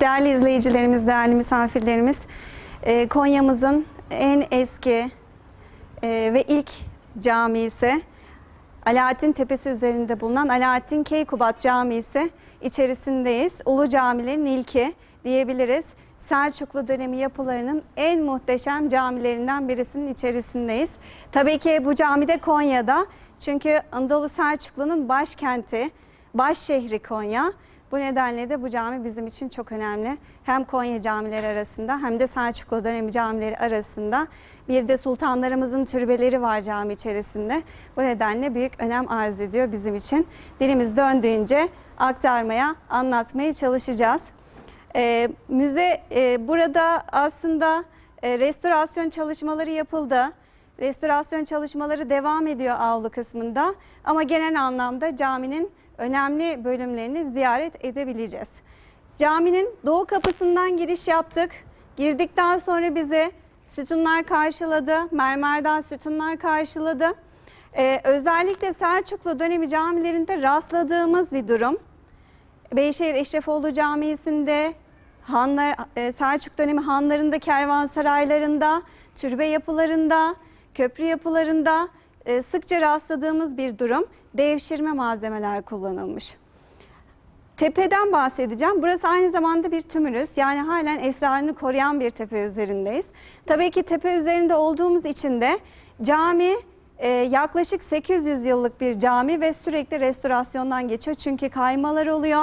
değerli izleyicilerimiz, değerli misafirlerimiz, e, Konya'mızın en eski e, ve ilk camisi Alaaddin Tepesi üzerinde bulunan Alaaddin Keykubat Camisi içerisindeyiz. Ulu camilerin ilki diyebiliriz. Selçuklu dönemi yapılarının en muhteşem camilerinden birisinin içerisindeyiz. Tabii ki bu cami de Konya'da. Çünkü Anadolu Selçuklu'nun başkenti, baş şehri Konya. Bu nedenle de bu cami bizim için çok önemli. Hem Konya camileri arasında hem de Selçuklu dönemi camileri arasında. Bir de sultanlarımızın türbeleri var cami içerisinde. Bu nedenle büyük önem arz ediyor bizim için. Dilimiz döndüğünce aktarmaya, anlatmaya çalışacağız. Ee, müze e, burada aslında e, restorasyon çalışmaları yapıldı. Restorasyon çalışmaları devam ediyor avlu kısmında ama genel anlamda caminin önemli bölümlerini ziyaret edebileceğiz. Caminin doğu kapısından giriş yaptık. Girdikten sonra bize sütunlar karşıladı, mermerden sütunlar karşıladı. Ee, özellikle Selçuklu dönemi camilerinde rastladığımız bir durum. Beyşehir Eşrefoğlu Camii'sinde, Hanlar, e, Selçuk dönemi hanlarında, kervansaraylarında, türbe yapılarında, köprü yapılarında e, sıkça rastladığımız bir durum. Devşirme malzemeler kullanılmış. Tepeden bahsedeceğim. Burası aynı zamanda bir tümülüs. Yani halen esrarını koruyan bir tepe üzerindeyiz. Tabii ki tepe üzerinde olduğumuz için de cami e, yaklaşık 800 yıllık bir cami ve sürekli restorasyondan geçiyor. Çünkü kaymalar oluyor,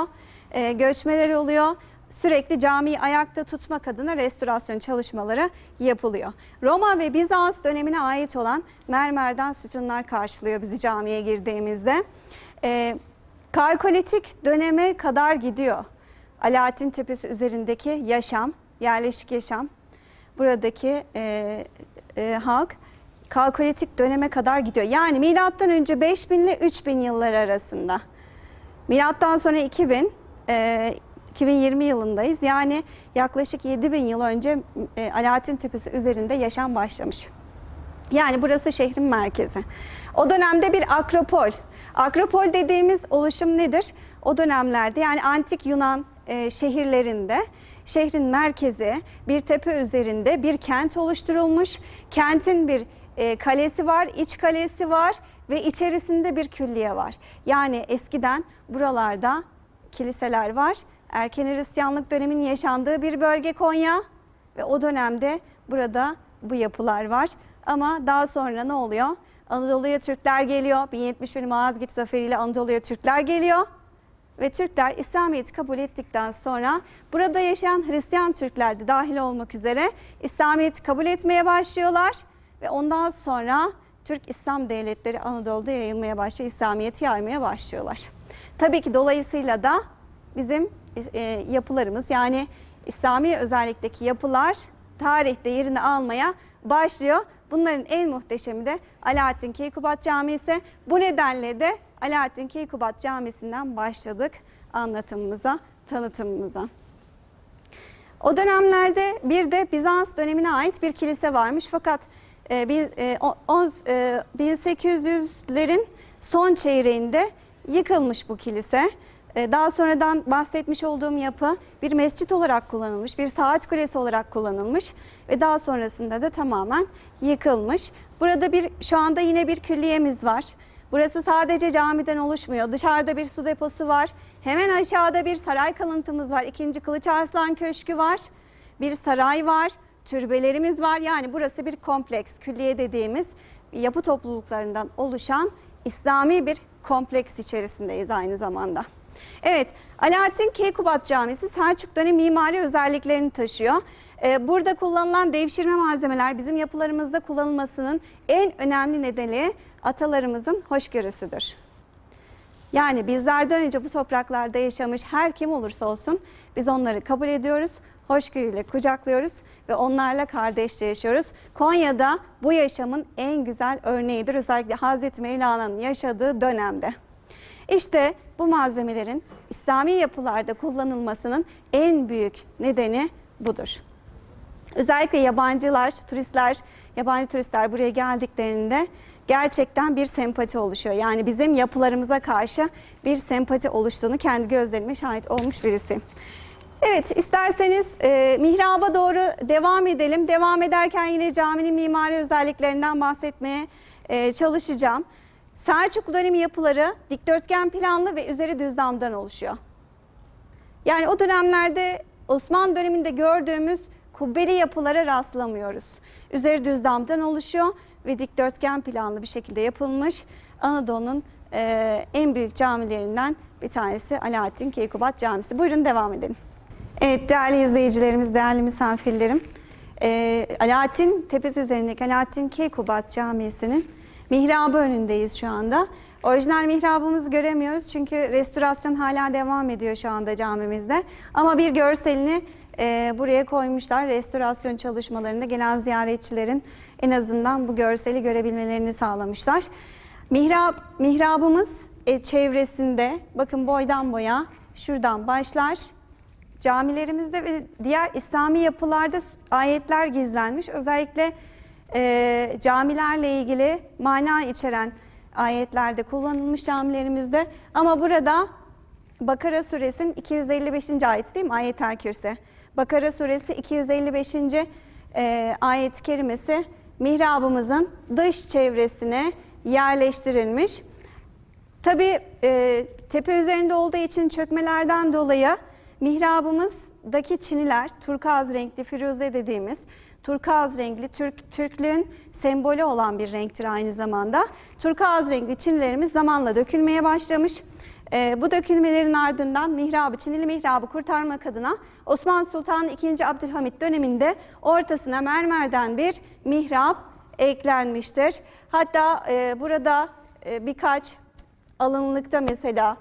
e, göçmeler oluyor. Sürekli camiyi ayakta tutmak adına restorasyon çalışmaları yapılıyor. Roma ve Bizans dönemine ait olan mermerden sütunlar karşılıyor bizi camiye girdiğimizde. E, Kalkolitik döneme kadar gidiyor. Alaaddin Tepesi üzerindeki yaşam, yerleşik yaşam. Buradaki e, e, halk Kalkolitik döneme kadar gidiyor. Yani milattan önce 5000 ile 3000 yılları arasında. Milattan sonra 2000, e, 2020 yılındayız. Yani yaklaşık 7000 yıl önce e, Alaaddin Tepesi üzerinde yaşam başlamış. Yani burası şehrin merkezi. O dönemde bir akropol. Akropol dediğimiz oluşum nedir? O dönemlerde yani antik Yunan e, şehirlerinde şehrin merkezi bir tepe üzerinde bir kent oluşturulmuş. Kentin bir e, kalesi var, iç kalesi var ve içerisinde bir külliye var. Yani eskiden buralarda kiliseler var. Erken Hristiyanlık döneminin yaşandığı bir bölge Konya ve o dönemde burada bu yapılar var. Ama daha sonra ne oluyor? Anadolu'ya Türkler geliyor. 1071 Malazgirt Zaferi ile Anadolu'ya Türkler geliyor. Ve Türkler İslamiyet'i kabul ettikten sonra burada yaşayan Hristiyan Türkler de dahil olmak üzere İslamiyet'i kabul etmeye başlıyorlar. Ve ondan sonra Türk İslam devletleri Anadolu'da yayılmaya başlıyor, İslamiyet'i yaymaya başlıyorlar. Tabii ki dolayısıyla da bizim e, yapılarımız yani İslami özellikteki yapılar tarihte yerini almaya başlıyor. Bunların en muhteşemi de Alaaddin Keykubat Camisi. Bu nedenle de Alaaddin Keykubat Camisi'nden başladık anlatımımıza, tanıtımımıza. O dönemlerde bir de Bizans dönemine ait bir kilise varmış fakat e, bin- e, o- on- e, 1800'lerin son çeyreğinde yıkılmış bu kilise. E, Daha sonradan bahsetmiş olduğum yapı bir mescit olarak kullanılmış, bir saat kulesi olarak kullanılmış ve daha sonrasında da tamamen yıkılmış. Burada bir şu anda yine bir külliyemiz var. Burası sadece camiden oluşmuyor. Dışarıda bir su deposu var. Hemen aşağıda bir saray kalıntımız var. İkinci Kılıç Arslan Köşkü var. Bir saray var. Türbelerimiz var. Yani burası bir kompleks, külliye dediğimiz yapı topluluklarından oluşan İslami bir kompleks içerisindeyiz aynı zamanda. Evet, Alaaddin Keykubat Camisi Selçuk dönemi mimari özelliklerini taşıyor. Ee, burada kullanılan devşirme malzemeler bizim yapılarımızda kullanılmasının en önemli nedeni atalarımızın hoşgörüsüdür. Yani bizlerden önce bu topraklarda yaşamış her kim olursa olsun biz onları kabul ediyoruz. Hoşgörüyle kucaklıyoruz ve onlarla kardeşçe yaşıyoruz. Konya'da bu yaşamın en güzel örneğidir. Özellikle Hazreti Mevlana'nın yaşadığı dönemde. İşte bu malzemelerin İslami yapılarda kullanılmasının en büyük nedeni budur. Özellikle yabancılar, turistler, yabancı turistler buraya geldiklerinde gerçekten bir sempati oluşuyor. Yani bizim yapılarımıza karşı bir sempati oluştuğunu kendi gözlerime şahit olmuş birisi. Evet, isterseniz e, mihraba doğru devam edelim. Devam ederken yine caminin mimari özelliklerinden bahsetmeye e, çalışacağım. Selçuklu dönemi yapıları dikdörtgen planlı ve üzeri düz damdan oluşuyor. Yani o dönemlerde Osmanlı döneminde gördüğümüz kubbeli yapılara rastlamıyoruz. Üzeri düz damdan oluşuyor ve dikdörtgen planlı bir şekilde yapılmış. Anadolu'nun e, en büyük camilerinden bir tanesi Alaaddin Keykubat Camisi. Buyurun devam edelim. Evet değerli izleyicilerimiz, değerli misafirlerim. E, Alaaddin Tepesi üzerindeki Alaaddin Keykubat Camisi'nin mihrabı önündeyiz şu anda. Orijinal mihrabımızı göremiyoruz çünkü restorasyon hala devam ediyor şu anda camimizde. Ama bir görselini e, buraya koymuşlar. Restorasyon çalışmalarında gelen ziyaretçilerin en azından bu görseli görebilmelerini sağlamışlar. Mihrab, mihrabımız e, çevresinde bakın boydan boya şuradan başlar. Camilerimizde ve diğer İslami yapılarda ayetler gizlenmiş. Özellikle e, camilerle ilgili mana içeren ayetlerde kullanılmış camilerimizde. Ama burada Bakara suresinin 255. ayeti değil mi? Ayet-el Kürsi. Bakara suresi 255. E, ayet-i kerimesi mihrabımızın dış çevresine yerleştirilmiş. Tabii e, tepe üzerinde olduğu için çökmelerden dolayı mihrabımızdaki çiniler turkuaz renkli firuze dediğimiz turkuaz renkli Türk Türklüğün sembolü olan bir renktir aynı zamanda. Turkuaz renkli çinilerimiz zamanla dökülmeye başlamış. E, bu dökülmelerin ardından mihrabı, Çinili mihrabı kurtarmak adına Osmanlı Sultanı II. Abdülhamit döneminde ortasına mermerden bir mihrap eklenmiştir. Hatta e, burada e, birkaç alınlıkta mesela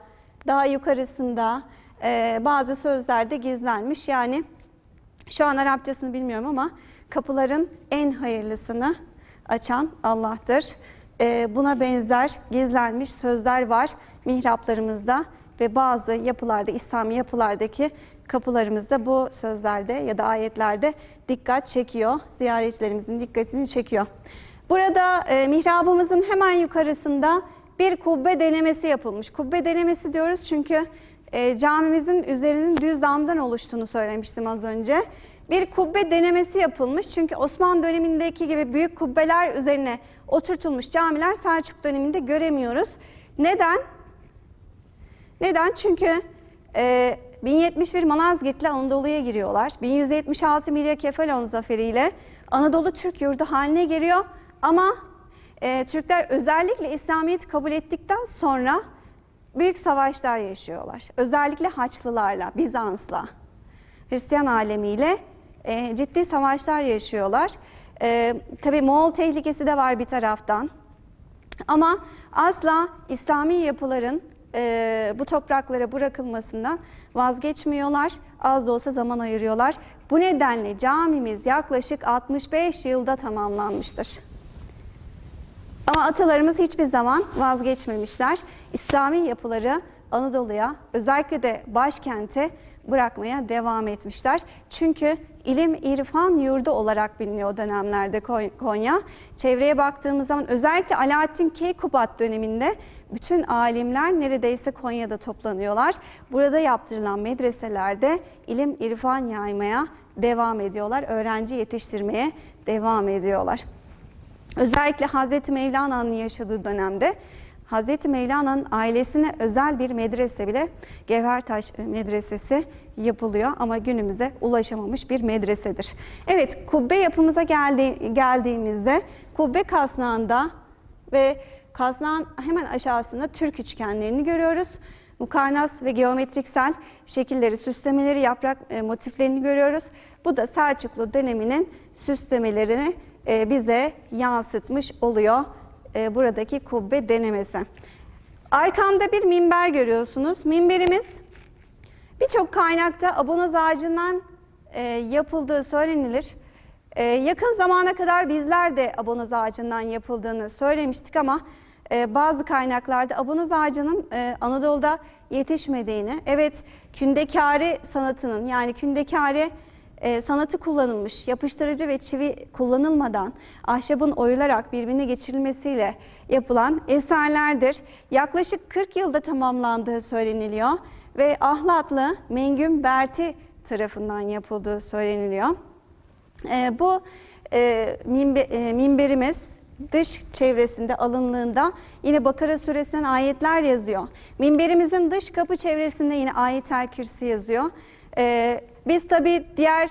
daha yukarısında e, bazı sözlerde gizlenmiş. Yani şu an Arapçasını bilmiyorum ama kapıların en hayırlısını açan Allah'tır. E, buna benzer gizlenmiş sözler var mihraplarımızda ve bazı yapılarda, İslami yapılardaki kapılarımızda bu sözlerde ya da ayetlerde dikkat çekiyor. Ziyaretçilerimizin dikkatini çekiyor. Burada e, mihrabımızın hemen yukarısında bir kubbe denemesi yapılmış. Kubbe denemesi diyoruz çünkü e, camimizin üzerinin düz damdan oluştuğunu söylemiştim az önce. Bir kubbe denemesi yapılmış çünkü Osmanlı dönemindeki gibi büyük kubbeler üzerine oturtulmuş camiler Selçuk döneminde göremiyoruz. Neden? Neden? Çünkü e, 1071 Malazgirt'le Anadolu'ya giriyorlar. 1176 Mirya Kefalon zaferiyle Anadolu Türk yurdu haline geliyor. Ama e, Türkler özellikle İslamiyet'i kabul ettikten sonra büyük savaşlar yaşıyorlar. Özellikle Haçlılarla, Bizans'la, Hristiyan alemiyle e, ciddi savaşlar yaşıyorlar. E, tabii Moğol tehlikesi de var bir taraftan. Ama asla İslami yapıların e, bu topraklara bırakılmasından vazgeçmiyorlar. Az da olsa zaman ayırıyorlar. Bu nedenle camimiz yaklaşık 65 yılda tamamlanmıştır. Ama atalarımız hiçbir zaman vazgeçmemişler. İslami yapıları Anadolu'ya özellikle de başkente bırakmaya devam etmişler. Çünkü ilim irfan yurdu olarak biliniyor o dönemlerde Konya. Çevreye baktığımız zaman özellikle Alaaddin Keykubat döneminde bütün alimler neredeyse Konya'da toplanıyorlar. Burada yaptırılan medreselerde ilim irfan yaymaya devam ediyorlar. Öğrenci yetiştirmeye devam ediyorlar. Özellikle Hazreti Mevlana'nın yaşadığı dönemde Hazreti Mevlana'nın ailesine özel bir medrese bile Gevhertaş Medresesi yapılıyor ama günümüze ulaşamamış bir medresedir. Evet kubbe yapımıza geldi, geldiğimizde kubbe kasnağında ve kasnağın hemen aşağısında Türk üçgenlerini görüyoruz. Mukarnas ve geometriksel şekilleri, süslemeleri, yaprak e, motiflerini görüyoruz. Bu da Selçuklu döneminin süslemelerini bize yansıtmış oluyor e, buradaki kubbe denemesi. Arkamda bir minber görüyorsunuz. Minberimiz birçok kaynakta abonoz ağacından e, yapıldığı söylenilir. Yakın zamana kadar bizler de abonoz ağacından yapıldığını söylemiştik ama bazı kaynaklarda abonoz ağacının Anadolu'da yetişmediğini, evet kündekari sanatının yani kündekari e, sanatı kullanılmış, yapıştırıcı ve çivi kullanılmadan ahşabın oyularak birbirine geçirilmesiyle yapılan eserlerdir. Yaklaşık 40 yılda tamamlandığı söyleniliyor ve Ahlatlı Mengüm Berti tarafından yapıldığı söyleniliyor. E, bu e, minbe, e, minberimiz dış çevresinde alınlığında yine Bakara suresinden ayetler yazıyor. Minberimizin dış kapı çevresinde yine ayet-el kürsi yazıyor. E, biz tabi diğer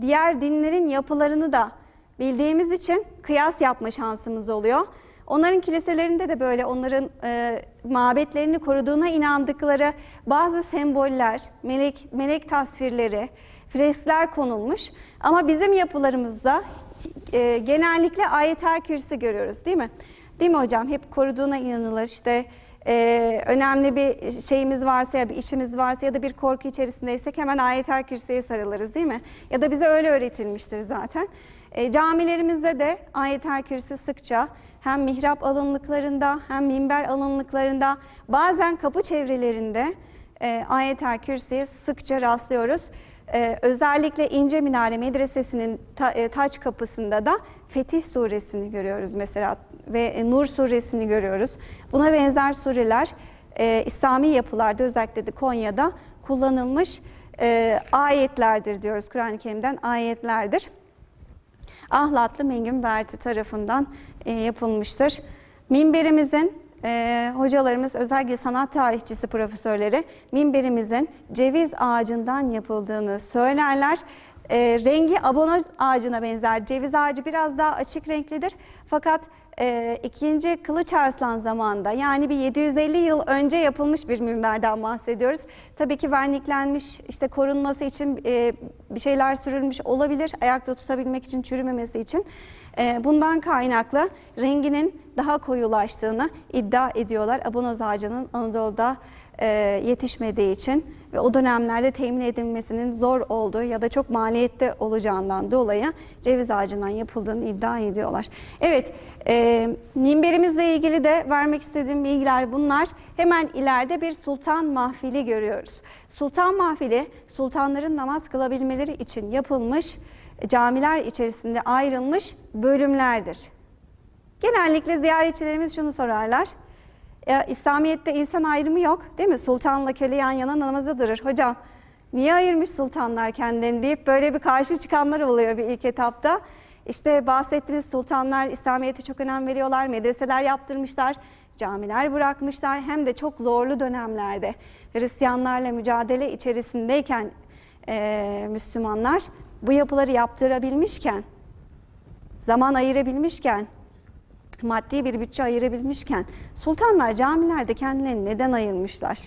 diğer dinlerin yapılarını da bildiğimiz için kıyas yapma şansımız oluyor. Onların kiliselerinde de böyle onların e, mabetlerini koruduğuna inandıkları bazı semboller, melek, melek tasvirleri, freskler konulmuş. Ama bizim yapılarımızda e, genellikle ayet-el kürsi görüyoruz değil mi? Değil mi hocam? Hep koruduğuna inanılır. İşte e, önemli bir şeyimiz varsa ya bir işimiz varsa ya da bir korku içerisindeysek hemen ayet-el kürsüye sarılırız değil mi? Ya da bize öyle öğretilmiştir zaten. E, camilerimizde de ayet-el kürsü sıkça hem mihrap alınlıklarında hem minber alınlıklarında bazen kapı çevrelerinde e, ayet-el kürsüye sıkça rastlıyoruz. Ee, özellikle İnce Minare Medresesi'nin ta, e, taç kapısında da Fetih suresini görüyoruz mesela ve e, Nur suresini görüyoruz. Buna benzer sureler e, İslami yapılarda özellikle de Konya'da kullanılmış e, ayetlerdir diyoruz. Kur'an-ı Kerim'den ayetlerdir. Ahlatlı Mengün Berti tarafından e, yapılmıştır. Minberimizin e, hocalarımız özellikle sanat tarihçisi profesörleri minberimizin ceviz ağacından yapıldığını söylerler. E, rengi abonoz ağacına benzer. Ceviz ağacı biraz daha açık renklidir. Fakat e, ikinci Kılıç Arslan zamanında yani bir 750 yıl önce yapılmış bir minberden bahsediyoruz. Tabii ki verniklenmiş işte korunması için e, bir şeyler sürülmüş olabilir. Ayakta tutabilmek için çürümemesi için. E, bundan kaynaklı renginin daha koyulaştığını iddia ediyorlar. Abonoz ağacının Anadolu'da e, yetişmediği için ve o dönemlerde temin edilmesinin zor olduğu ya da çok maliyette olacağından dolayı ceviz ağacından yapıldığını iddia ediyorlar. Evet, e, minberimizle ilgili de vermek istediğim bilgiler bunlar. Hemen ileride bir sultan mahfili görüyoruz. Sultan mahfili sultanların namaz kılabilmeleri için yapılmış camiler içerisinde ayrılmış bölümlerdir. Genellikle ziyaretçilerimiz şunu sorarlar. Ya, İslamiyet'te insan ayrımı yok değil mi? Sultanla köle yan yana namaza durur. Hocam niye ayırmış sultanlar kendilerini deyip böyle bir karşı çıkanlar oluyor bir ilk etapta. İşte bahsettiğiniz sultanlar İslamiyet'e çok önem veriyorlar, medreseler yaptırmışlar, camiler bırakmışlar. Hem de çok zorlu dönemlerde Hristiyanlarla mücadele içerisindeyken e, Müslümanlar bu yapıları yaptırabilmişken, zaman ayırabilmişken, maddi bir bütçe ayırabilmişken sultanlar camilerde kendilerini neden ayırmışlar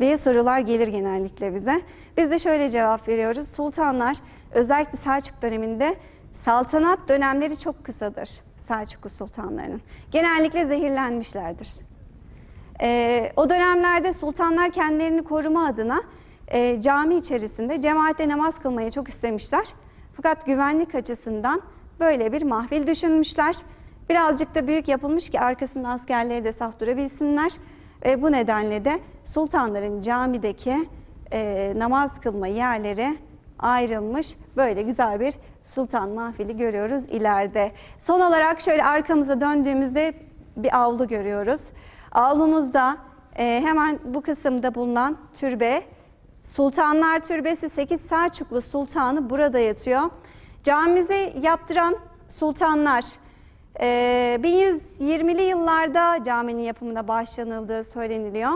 diye sorular gelir genellikle bize. Biz de şöyle cevap veriyoruz. Sultanlar özellikle Selçuk döneminde saltanat dönemleri çok kısadır Selçuklu sultanlarının. Genellikle zehirlenmişlerdir. Ee, o dönemlerde sultanlar kendilerini koruma adına e, cami içerisinde cemaatle namaz kılmayı çok istemişler. Fakat güvenlik açısından böyle bir mahfil düşünmüşler. Birazcık da büyük yapılmış ki arkasında askerleri de saf durabilsinler. Ve bu nedenle de sultanların camideki e, namaz kılma yerleri ayrılmış. Böyle güzel bir sultan mahfili görüyoruz ileride. Son olarak şöyle arkamıza döndüğümüzde bir avlu görüyoruz. Avlumuzda e, hemen bu kısımda bulunan türbe Sultanlar Türbesi 8 Selçuklu Sultanı burada yatıyor. Camimizi yaptıran sultanlar e, 1120'li yıllarda caminin yapımına başlanıldığı söyleniliyor.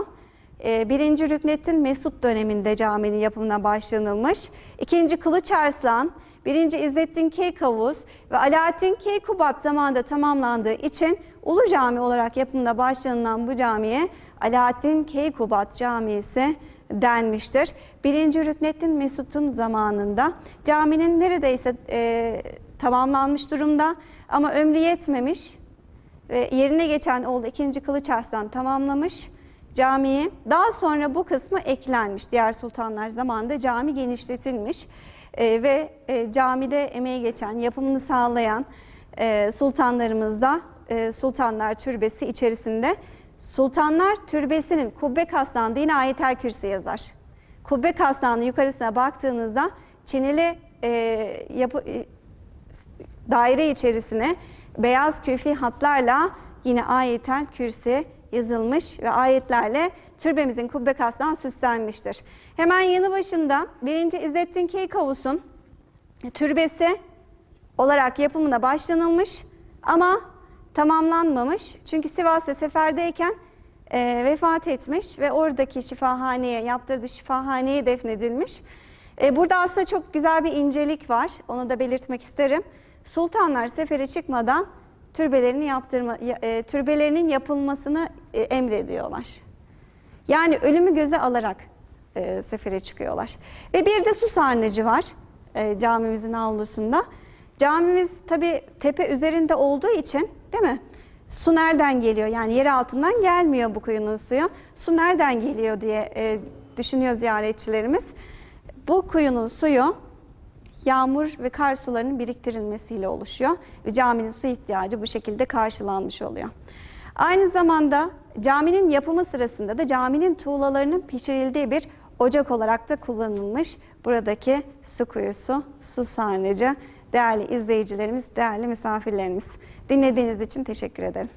E, birinci Rüknettin Mesut döneminde caminin yapımına başlanılmış. İkinci Kılıç Arslan, birinci İzzettin Keykavuz ve Alaaddin Keykubat zamanında tamamlandığı için Ulu Cami olarak yapımına başlanılan bu camiye Alaaddin Keykubat Camisi denmiştir. Birinci Rüknettin Mesut'un zamanında caminin neredeyse e, tamamlanmış durumda ama ömrü yetmemiş ve yerine geçen oğlu 2. Kılıç Arslan tamamlamış camiyi. Daha sonra bu kısmı eklenmiş. Diğer sultanlar zamanında cami genişletilmiş e, ve e, camide emeği geçen, yapımını sağlayan e, sultanlarımız da e, Sultanlar Türbesi içerisinde Sultanlar Türbesi'nin kubbe kasnağında yine ayet-el kürsi yazar. Kubbe kasnağının yukarısına baktığınızda çinili e, yapı, daire içerisine beyaz küfi hatlarla yine ayetel kürsi yazılmış ve ayetlerle türbemizin kubbe kastan süslenmiştir. Hemen yanı başında 1. İzzettin Keykavus'un türbesi olarak yapımına başlanılmış ama tamamlanmamış. Çünkü Sivas'ta seferdeyken e, vefat etmiş ve oradaki şifahaneye, yaptırdığı şifahaneye defnedilmiş. E, burada aslında çok güzel bir incelik var. Onu da belirtmek isterim. Sultanlar sefere çıkmadan türbelerini yaptırma, ya- e, türbelerinin yapılmasını e, emrediyorlar. Yani ölümü göze alarak e, sefere çıkıyorlar. Ve bir de su sarnıcı var camimizin avlusunda. Camimiz tabi tepe üzerinde olduğu için değil mi? Su nereden geliyor? Yani yer altından gelmiyor bu kuyunun suyu. Su nereden geliyor diye düşünüyor ziyaretçilerimiz. Bu kuyunun suyu yağmur ve kar sularının biriktirilmesiyle oluşuyor ve caminin su ihtiyacı bu şekilde karşılanmış oluyor. Aynı zamanda caminin yapımı sırasında da caminin tuğlalarının pişirildiği bir ocak olarak da kullanılmış. Buradaki su kuyusu, su sarnıcı, değerli izleyicilerimiz, değerli misafirlerimiz. Dinlediğiniz için teşekkür ederim.